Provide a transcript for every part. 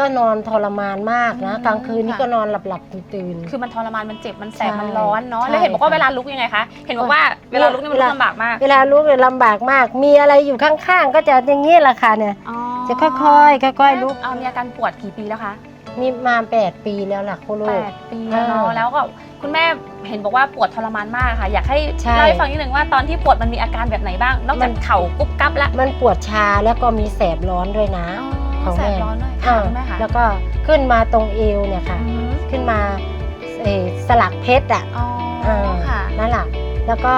ก็นอนทรมานมากนะอืมกลางคืนนี่ค่ะ ก็นอนหลับหลับๆตื่นตื่นๆคือมันทรมานมันเจ็บมันแสบใช่มันร้อนเนาะใช่แล้วเห็นบอกว่าค่ะเวลาลุกยังไงคะเห็นบอกว่าเวลาลุกนี่มันเวลา ลำบากมากเวลาลุกเนี่ยลำบากมาก มีอะไรอยู่ข้างๆ ก็จะอย่างนี้แหละค่ะเนี่ยอ๋อจะค่อยๆค่อยๆลุกเอามีอาการปวดกี่ปีแล้วคะมีมาแปดปีแล้วล่ะคุณลูแปก ดปีแล้วเนาะเออแล้วก็คุณแม่เห็นบอกว่าปวดทรมานมากค่ะ อยากให้ใช่เล่าให้ฟังนิดนึงว่าตอนที่ปวดมันมีอาการแบบไหนบ้าง นอกมัจากน เข่ากุ๊บกั๊บละมันปวดชาแล้วก็มีแสบร้อนด้วยนะ ของแสแม่บร้อนด้วยค่ะอ่าคุณแม่ค่ะแล้วก็ขึ้นมาตรงเอวเนี่ยค่ะ อืมขึ้นมาเอ่อสลักเพชรอะอ๋อเออค่ะ นั่นแหละแล้วก็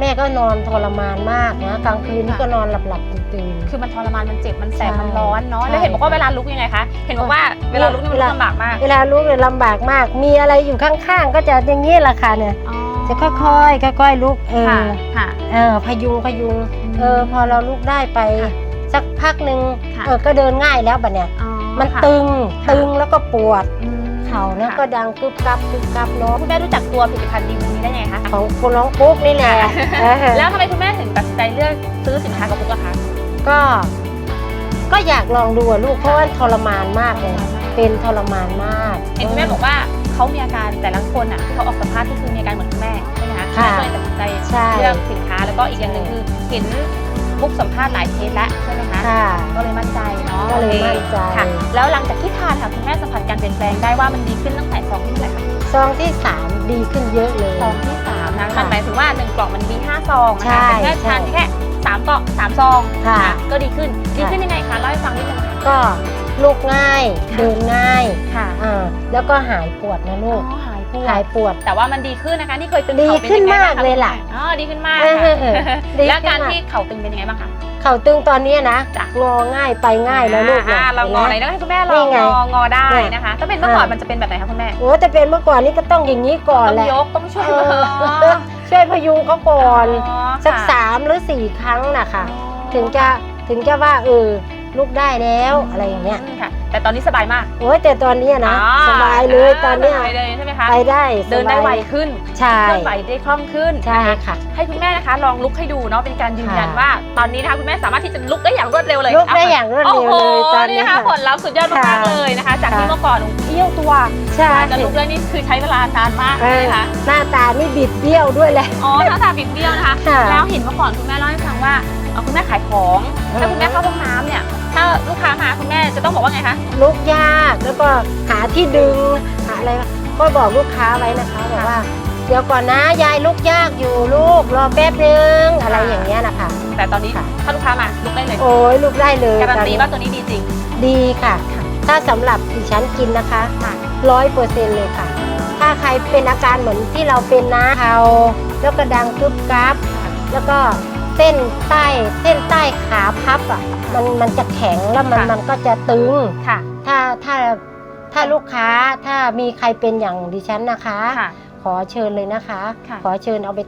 แม่ก็นอนทรมานมากนะ กลางคืนนี่ค่ะ ก็นอนหลับหลับๆตื่นตื่นๆคือมันทรมานมันเจ็บมันแสบใช่มันร้อนเนาะใช่แล้วเห็นบอกว่าเวลาลุกยังไงคะเห็นบอกว่าเวลาลุกนี่มันเวลาลำบากมากเวลาลุกเนี่ยลำบากมาก มีอะไรอยู่ข้างๆ ก็จะอย่างนี้แหละค่ะเนี่ยอ๋อจะค่อยๆค่อยๆลุกเอค่ะอค่ะ เออพยุงพยุงอืมเออ พอเราลุกได้ไป ค่ะ สักพักหนึ่งค่ะเออก็เดินง่ายแล้วบัดเนี่ย อ๋อมันค่ะ ตึงค่ะ ตึงแล้วก็ปวด อืมเข่าเนี่ยค่ะก็ดังกึบกับกึบกับเนาะคุณแม่รู้จักตัวผลิตภัณฑ์ดีบูนี้ได้ไงคะ ของคุณน้องปุ๊กนี่แหละเออแล้วทำไมคุณแม่ถึงตัดสินใจเลือกซื้อสินค้ากับปุ๊กอะคะ ก็ ก็อยากลองดูอะลูกเพราะว่าทรมานมากเลย เป็นทรมานมากเห็นคุณแม่บอกว่าเขามีอาการแต่ละคนอะที่เขาออกสัมภาษณ์ก็คือมีอาการเหมือนคุณแม่ใช่ไหมคะค่ะก็เลยตัดสินใจใช่เลือกสินค้าแล้วก็อีกอย่างหนึ่งคือเห็น บุ๊กสัมภาษณ์หลายเคสแล้วใช่ไหมคะค่ะ ก็เลยมั่นใจเนาะก็เลยโอคมั่นใจ ค่ะ แล้วหลังจากที่ทานค่ะคุณแม่สัมผัสการเปลี่ยนแปลงได้ว่ามันดีขึ้นตั้งแต่ซองที่เท่าไหร่คะซองที่สามดีขึ้นเยอะเลย ซองที่สามนะค่ะมันหมายถึงว่าหนึ่งกล่องมันมีห้าซองนะใช่คะแต่แค่ใช่ทานแค่สามกล่องสามซองค่ะ นก็ดีขึ้นดีขึ้นยังไงคะเล่าให้ฟังนิดนึงค่ะก็ลุกง่าย เดินง่ายค่ะอ่าแล้วก็หายปวดนะลูก อ๋อหาย ปวหายดปวด แต่ว่ามันดีขึ้นนะคะนี่เคยตึงดีเข่าเป็นขึ้นยังไงบ้างมากคะเลยล่ะอ๋อดีขึ้นมากเออค่ะเออดีแล้วขึ้นการมากที่เข่าตึงเป็นยังไงบ้างคะ เข่าตึงตอนนี้นะจ้ะ งอง่ายไปง่ายแล้วลูกอ่านะเรางอไหนห็นไหมต้องให้คุณแม่ลองนี่ไงงองอได้เนี่ยนะคะถ้าเป็นเมื่อก่อนอ่ามั มันจะเป็นแบบไหนคะคุณแม่โอ้แต่เป็นเมื่อก่อนนี่ก็ต้องอย่างนี้ก่อนต้องแหละยกต้องช่วยเอมืออช่วยพยุงเขาก่อนอ๋อสักค่ะสามหรือสี่ครั้งนะคะอ๋อถึงจะถึงจะว่าเออลุกได้แล้วอะไรอย่างเงี้ยมค่ะ แต่ตอนนี้สบายมากโอ้ยแต่ตอนเนี้ยนะอ๋อสบายเลยตอนเนี้ย สบายเลยใช่ไหม คะไปได้เดินได้สบายไวขึ้นใช่ เคลื่อนไหวได้คล่องขึ้นใช่นะคะค่ะ ให้คุณแม่นะคะลองลุกให้ดูเนาะเป็นการยืนยันค่ะว่า ตอนนี้นะคะคุณแม่สามารถที่จะลุกได้อย่างรวดเร็วเลยลุกได้อย่างรวดเร็วเลยโอ้โหตอนนี้นะคะค่ะผลลัพธ์สุดยอดมากค่ะๆเลยนะคะ จากที่ค่ะเมื่อก่อนเอี้ยวตัวใช่จะลุกได้นี่คือใช้เวลานานมากเอใช่อไหมคะหน้าตานี่บิดเบี้ยวด้วยแหละ อ๋อหน้าตาบิดเบี้ยวนะคะ ค่ะแล้วเห็นเมื่อก่อนคุณแม่เล่าให้ฟังว่าเอ่อคุณแม่ขายของอือฮึถ้าคุณแม่เข้าห้องน้ำเนี่ยถ้าลูกค้ามาคุณแม่จะต้องบอกว่าไงคะลุกยากแล้วก็หาที่ดึงหาอะไร ก็บอกลูกค้าไว้นะคะบอกว่า เดี๋ยวก่อนนะยายลุกยากอยู่ลูกรอแป๊บนึงอะไรอย่างเงี้ยนะคะ แต่ตอนนี้ค่ะ ถ้าลูกค้ามาลุกได้เลยโอ้ยลุกได้เลยการันตีตอว่าตัวนี้ดีจริง ดีค่ะ ถ้าสำหรับดิฉันกินนะคะค่ะ ร้อยเปอร์เซ็นต์เลยค่ะ ถ้าใครเป็นอาการเหมือนที่เราเป็นนะเข่าแล้วก็ดังกึบกับ แล้วก็เส้นใต้เส้นใต้ขาพับอะมันมันจะแข็งแล้วมันค่ะ มันก็จะตึง ค่ะ ถ้าถ้า ถ้าลูกค้าถ้ามีใครเป็นอย่างดิฉันนะคะ ค่ะ ขอเชิญเลยนะคะ ค่ะ ขอเชิญเอาไป